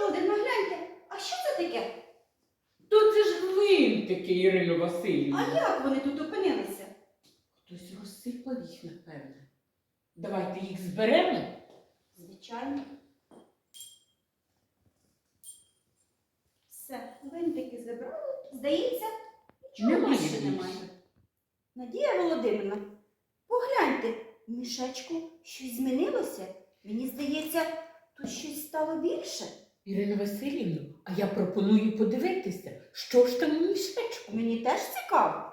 Володимирівна, гляньте, а як вони тут опинилися? Хтось розсипав їх, напевне. Давайте їх зберемо. Звичайно. Все, винтики забрали. Здається, нічого Немає більше більше. немає. Надія Володимирівна, погляньте, в мішечку щось змінилося. Мені здається, тут щось стало більше. Ірино Васильівна, а я пропоную подивитися, що ж там у мішечку. Мені теж цікаво.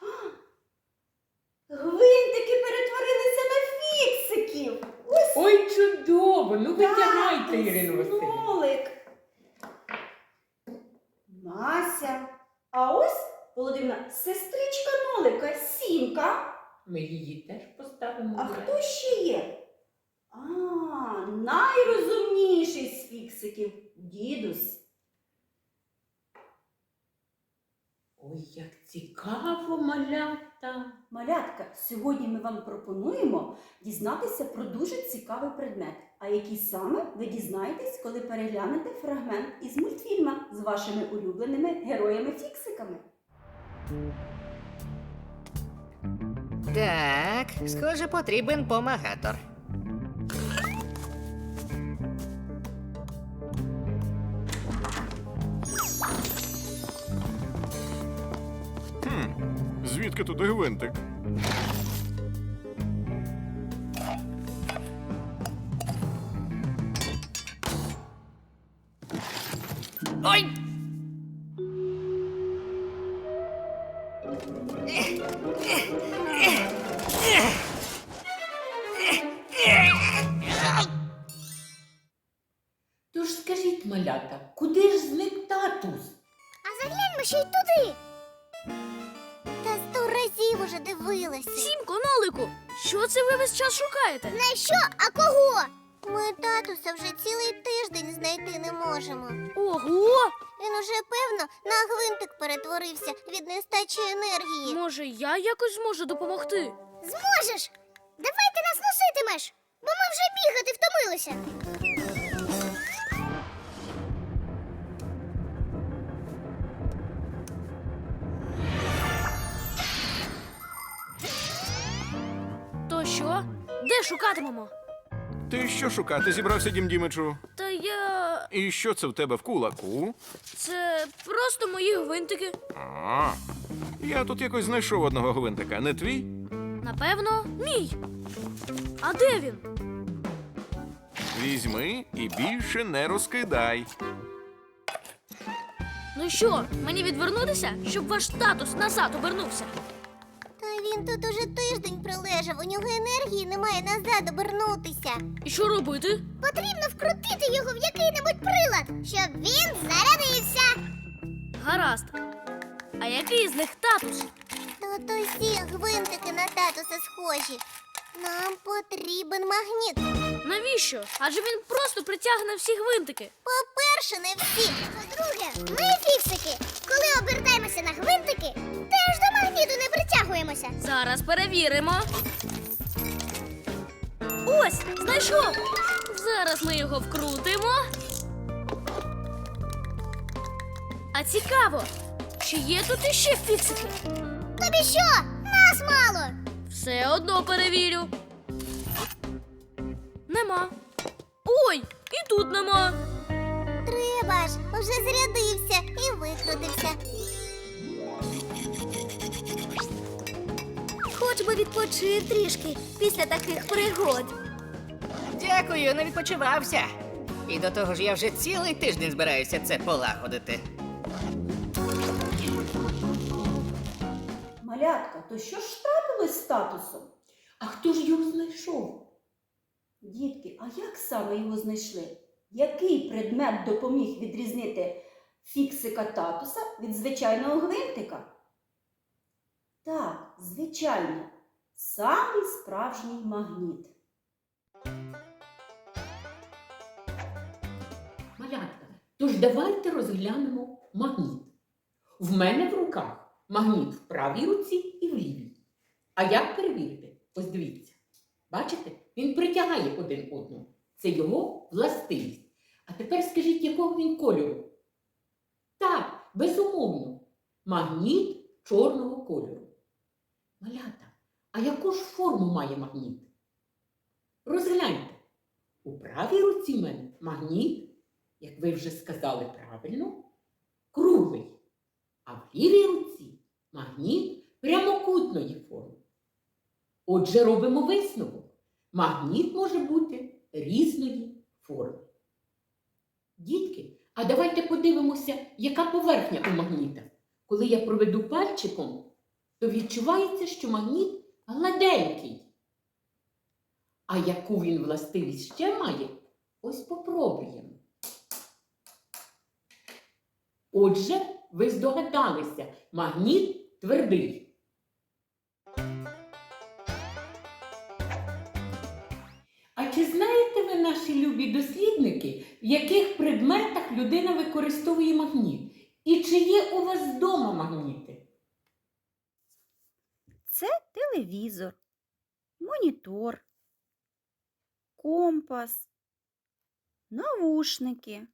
А, Гвинтики перетворилися на фіксиків. Ось Ой, чудово! Ну витягайте, ось Ірино Васильівна. Нолик. Мася. А ось, Володимира, сестричка Нолика, Сімка. Ми її теж поставимо. А хто ще є? А, найрозумніший з фіксиків дідус. Ой, як цікаво, малята. Малятка, сьогодні ми вам пропонуємо дізнатися про дуже цікавий предмет. А який саме ви дізнаєтесь, коли переглянете фрагмент із мультфільма з вашими улюбленими героями-фіксиками. Так, схоже, потрібен помагатор. Звідки туди гвинтик? Уже дивилася. Сімко, нолику, що це ви весь час шукаєте? На що, а кого? Ми татуса вже цілий тиждень знайти не можемо. Ого! Він уже, певно, на гвинтик перетворився від нестачі енергії. Може, я якось зможу допомогти? Зможеш? Давай ти нас носитимеш, бо ми вже бігати втомилися. Шукатимемо? Ти що шукати зібрався, дім Дімичу? Та я. І що це в тебе в кулаку? Це просто мої гвинтики. А, я тут якось знайшов одного гвинтика, не твій? Напевно, мій. А де він? Візьми і більше не розкидай. Ну що, мені відвернутися, щоб ваш татус назад обернувся? Та він тут уже тиждень прилежав, у нього енергії немає назад обернутися. І що робити? Потрібно вкрутити його в який-небудь прилад, щоб він зарядився. Гаразд. А який з них татус? Тут усі гвинтики на татуса схожі. Нам потрібен магніт. Навіщо? Адже він просто притягне всі гвинтики. По-перше, не всі. По-друге, ми фіксики. Коли обертаємося на гвинтики, теж до магніту не притягуємося. Зараз перевіримо. Ось, знайшов. Зараз ми його вкрутимо. А цікаво, чи є тут іще фіксики? Тобі що? Нас мало. Все одно перевірю. Нема. Ой, і тут нема. Треба ж, вже зрядився і викрутився. Хочемо відпочити трішки після таких пригод. Дякую, не відпочивався. І до того ж я вже цілий тиждень збираюся це полагодити. Малятка, то що ж трапилось з статусом? А хто ж його знайшов? Дітки, а як саме його знайшли? Який предмет допоміг відрізнити фіксика татуса від звичайного гвинтика? Так, звичайно, самий справжній магніт. Малятка, тож давайте розглянемо магніт. в мене в руках магніт в правій руці і в лівій. А як перевірити? Ось дивіться. Бачите, він притягає один одного. Це його властивість. А тепер скажіть, якого він кольору? Так, безумовно, магніт чорного кольору. Малята, а яку ж форму має магніт? Розгляньте. У правій руці мене магніт, як ви вже сказали правильно, круглий, а в лівій руці магніт прямокутної форми. Отже, робимо висновок. Магніт може бути різної форми. Дітки, а давайте подивимося, яка поверхня у магніта. Коли я проведу пальчиком, то відчувається, що магніт гладенький. А яку він властивість ще має, ось попробуємо. Отже, ви здогадалися, магніт твердий. А чи знаєте ви, наші любі дослідники, в яких предметах людина використовує магніт? І чи є у вас вдома магніти? Це телевізор, монітор, компас, навушники,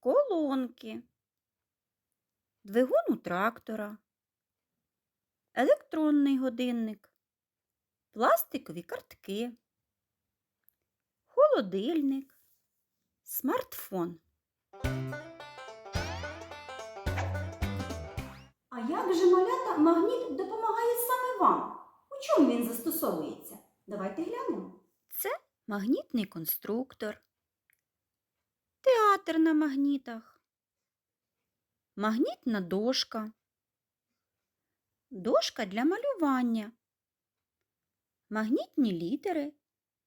колонки, двигун у трактора, електронний годинник, пластикові картки, холодильник, смартфон. Як же малята магніт допомагає саме вам? У чому він застосовується? Давайте глянемо. Це магнітний конструктор, театр на магнітах, магнітна дошка, дошка для малювання, магнітні літери,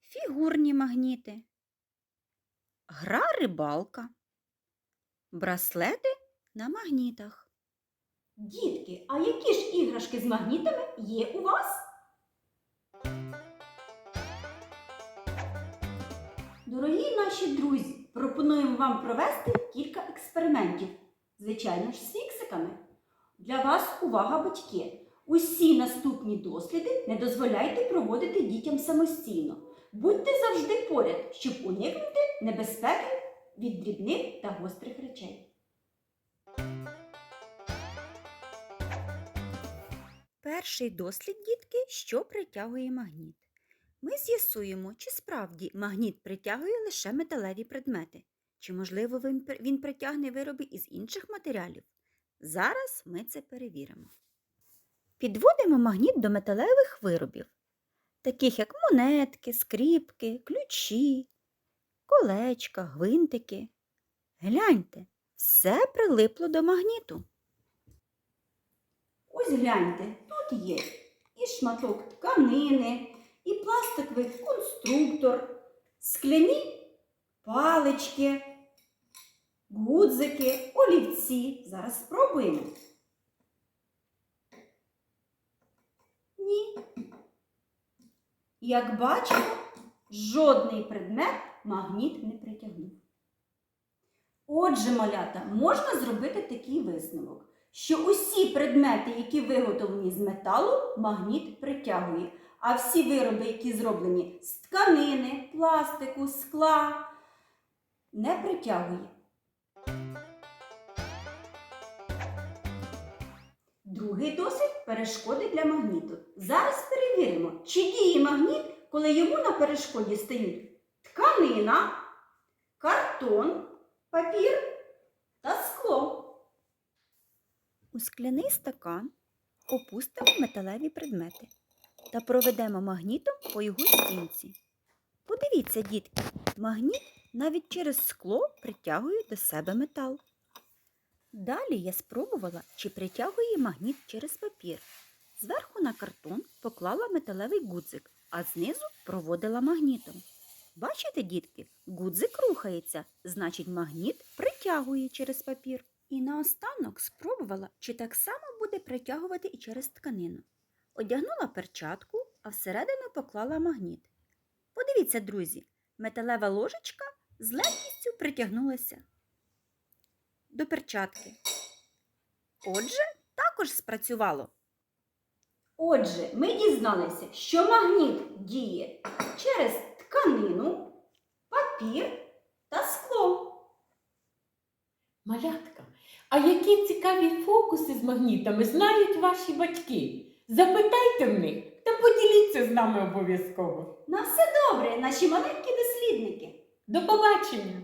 фігурні магніти, гра рибалка, браслети на магнітах. Дітки, а які ж іграшки з магнітами є у вас? Дорогі наші друзі, пропонуємо вам провести кілька експериментів. Звичайно ж, з фіксиками. Для вас увага, батьки! Усі наступні досліди не дозволяйте проводити дітям самостійно. Будьте завжди поряд, щоб уникнути небезпеки від дрібних та гострих речей. Перший дослід, дітки, що притягує магніт. Ми з'ясуємо, чи справді магніт притягує лише металеві предмети, чи, можливо, він, притягне вироби із інших матеріалів. Зараз ми це перевіримо. Підводимо магніт до металевих виробів, таких як монетки, скріпки, ключі, колечка, гвинтики. Гляньте, все прилипло до магніту. Ось гляньте, тут є і шматок тканини, і пластиковий конструктор, скляні палички, гудзики, олівці. Зараз спробуємо. Ні. Як бачимо, жодний предмет магніт не притягнув. Отже, малята, можна зробити такий висновок, що усі предмети, які виготовлені з металу, магніт притягує, а всі вироби, які зроблені з тканини, пластику, скла, не притягує. Другий досвід перешкоди для магніту. Зараз перевіримо, чи діє магніт, коли йому на перешкоді стають тканина, картон, папір та скло. Скляний стакан опустимо металеві предмети та проведемо магнітом по його стінці. Подивіться, дітки, магніт навіть через скло притягує до себе метал. Далі я спробувала, чи притягує магніт через папір. Зверху на картон поклала металевий гудзик, а знизу проводила магнітом. Бачите, дітки, гудзик рухається, значить магніт притягує через папір. І наостанок спробувала, чи так само буде притягувати і через тканину. Одягнула перчатку, а всередину поклала магніт. Подивіться, друзі, металева ложечка з легкістю притягнулася до перчатки. Отже, також спрацювало. Отже, ми дізналися, що магніт діє через тканину, папір та скло. Малятка, а які цікаві фокуси з магнітами знають ваші батьки? Запитайте в них та поділіться з нами обов'язково. На все добре, наші маленькі дослідники. До побачення!